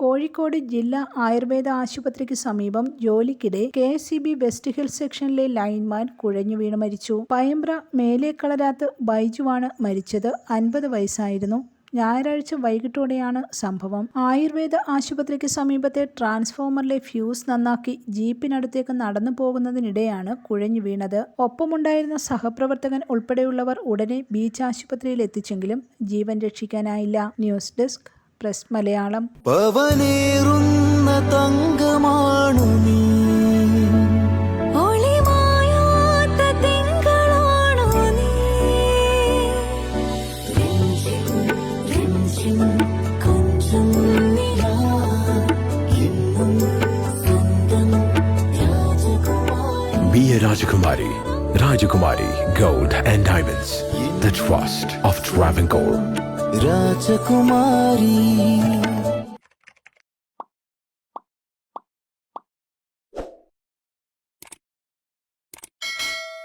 കോഴിക്കോട് ജില്ലാ ആയുർവേദ ആശുപത്രിക്ക് സമീപം ജോലിക്കിടെ K S E B west hill സെക്ഷനിലെ lineman കുഴഞ്ഞു വീണ് മരിച്ചു. പയമ്പ്ര മേലേക്കളരാത്ത് ബൈജുവാണ് മരിച്ചത്. അൻപത് വയസ്സായിരുന്നു. ഞായറാഴ്ച വൈകിട്ടോടെയാണ് സംഭവം. ആയുർവേദ ആശുപത്രിക്ക് സമീപത്തെ ട്രാൻസ്ഫോമറിലെ ഫ്യൂസ് നന്നാക്കി ജീപ്പിനടുത്തേക്ക് നടന്നു പോകുന്നതിനിടെയാണ് കുഴഞ്ഞു വീണത്. ഒപ്പമുണ്ടായിരുന്ന സഹപ്രവർത്തകൻ ഉൾപ്പെടെയുള്ളവർ ഉടനെ ബീച്ച് ആശുപത്രിയിൽ എത്തിച്ചെങ്കിലും ജീവൻ രക്ഷിക്കാനായില്ല. News desk പ്രസ് മലയാളം പവനേറുന്ന തങ്കമാണു നീ ഒളിമായാത്ത തിങ്കളാണു നീ രഞ്ജിം രഞ്ജിം കൊഞ്ചം നിലാ എന്നും സ്വന്തം രാജകുമാരി Be a Rajakumari. Rajakumari Gold and Diamonds. The trust of Travancore. Rajkumari